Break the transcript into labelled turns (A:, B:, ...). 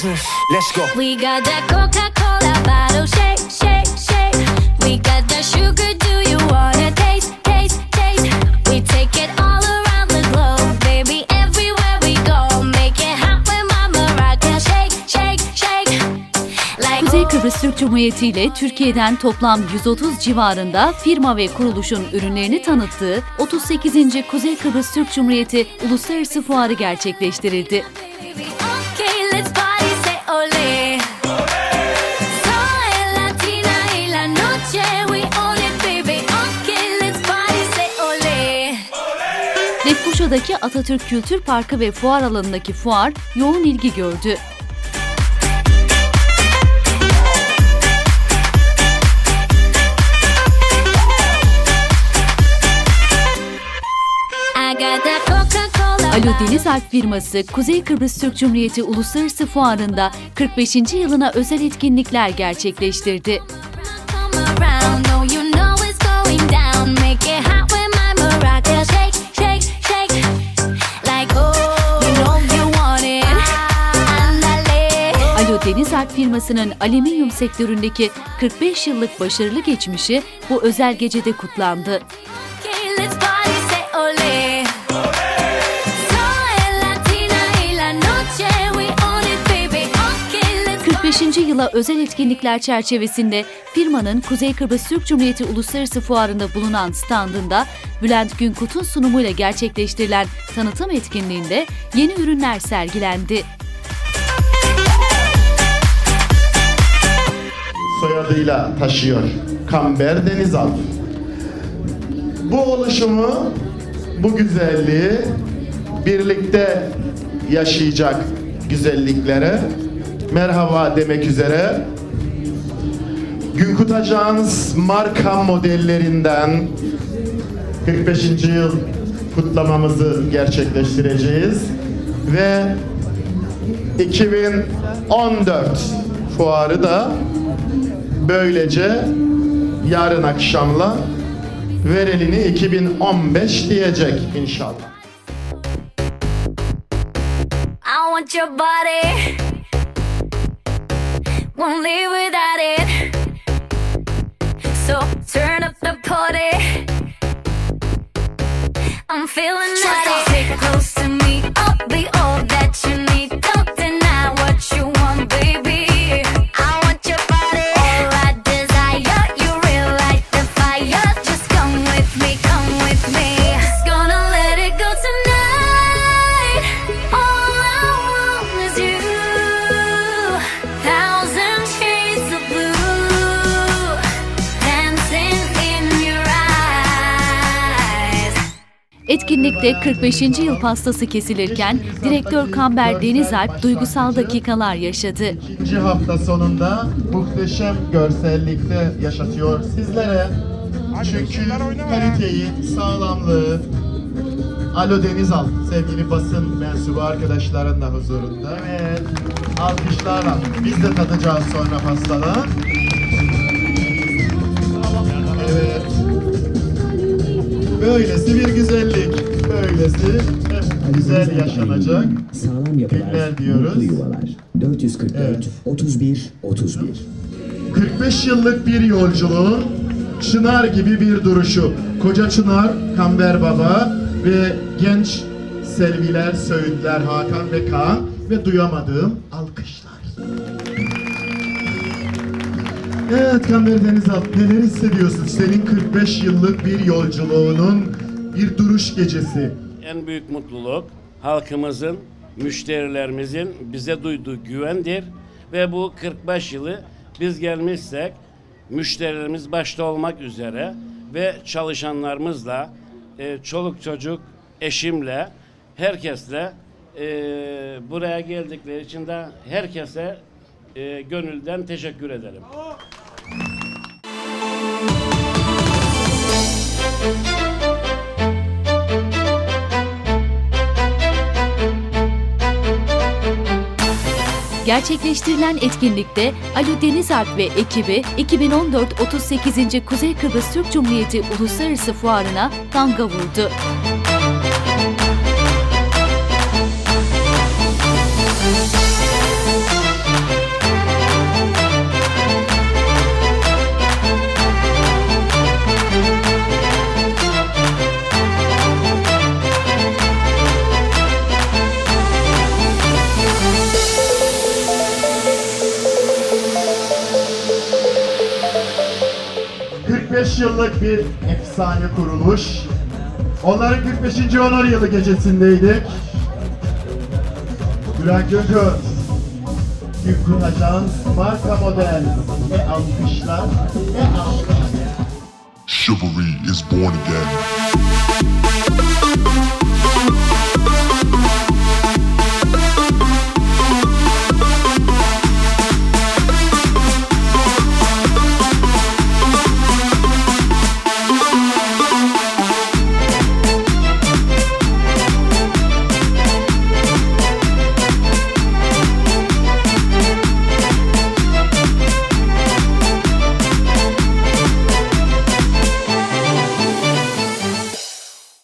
A: business. Let's go.
B: We got that Coca Cola bottle shake, shake, shake. We got that sugar, do you wanna taste, taste, taste? We take it all around the globe, baby, everywhere we go. Make it hot when Mama Rock and shake, shake, shake. Like
C: Kuzey Kıbrıs Türk Cumhuriyeti ile Türkiye'den toplam 130 civarında firma ve kuruluşun ürünlerini tanıttığı 38. Kuzey Kıbrıs Türk Cumhuriyeti Uluslararası Fuarı gerçekleştirildi. Lefkoşa'daki Atatürk Kültür Parkı ve fuar alanındaki fuar yoğun ilgi gördü. Alo Deniz Alp firması Kuzey Kıbrıs Türk Cumhuriyeti Uluslararası Fuarı'nda 45. yılına özel etkinlikler gerçekleştirdi.
B: Andale.
C: Alo Deniz Alp firmasının alüminyum sektöründeki 45 yıllık başarılı geçmişi bu özel gecede kutlandı.
B: Okay, let's party, say ole. Soy latina y la noche we own it, baby. Okay, let's
C: 45. yıla özel etkinlikler çerçevesinde firmanın Kuzey Kıbrıs Türk Cumhuriyeti Uluslararası Fuarı'nda bulunan standında Bülent Günkut'un sunumuyla gerçekleştirilen tanıtım etkinliğinde yeni ürünler sergilendi.
D: Soyadıyla taşıyor. Kamber Denizalp. Bu oluşumu, bu güzelliği birlikte yaşayacak güzelliklere merhaba demek üzere Günkut Ajans marka modellerinden 45. yıl kutlamamızı gerçekleştireceğiz ve 2014 fuarı da böylece yarın akşamla verelini 2015 diyecek inşallah.
B: I want your body. Won't live without it. So turn up the party. I'm feeling naughty. Sit close
C: Etkinlikte 45. yıl pastası kesilirken direktör Kamber Denizalp duygusal dakikalar yaşadı.
D: İkinci hafta sonunda muhteşem görsellikte yaşatıyor sizlere. Çünkü kaliteyi, sağlamlığı, Alo Denizal sevgili basın mensubu arkadaşların da huzurunda. Evet, alkışlarla biz de tadacağız sonra pastadan. Evet. Böylesi bir güzellik. Böylesi güzel yaşanacak.
E: Sağlam yapılar,
D: Günler diyoruz.
E: mutlu yuvalar. 444
D: Evet.
E: 31 31.
D: 45 yıllık bir yolculuğun çınar gibi bir duruşu. Koca Çınar, Kamber Baba ve genç Selviler, Söğütler, Hakan ve Kaan ve duyamadığım alkışlar. Evet Kamber Denizalp neler hissediyorsun? Senin 45 yıllık bir yolculuğunun bir duruş gecesi.
F: En büyük mutluluk halkımızın, müşterilerimizin bize duyduğu güvendir ve bu 45 yılı biz gelmişsek müşterilerimiz başta olmak üzere ve çalışanlarımızla, e, çoluk çocuk, eşimle, herkesle e, buraya geldikleri için de herkese e, gönülden teşekkür ederim.
C: Gerçekleştirilen etkinlikte Ali Denizalp ve ekibi 2014 38. Kuzey Kıbrıs Türk Cumhuriyeti Uluslararası Fuarı'na damga vurdu.
D: Yıllık bir efsane kuruluş. Onların 45. onur yılı gecesindeydik. Bülent Günkut, Günkut Ajans, marka model ve alkışlar ve alkışlar.
A: Chivalry is born again.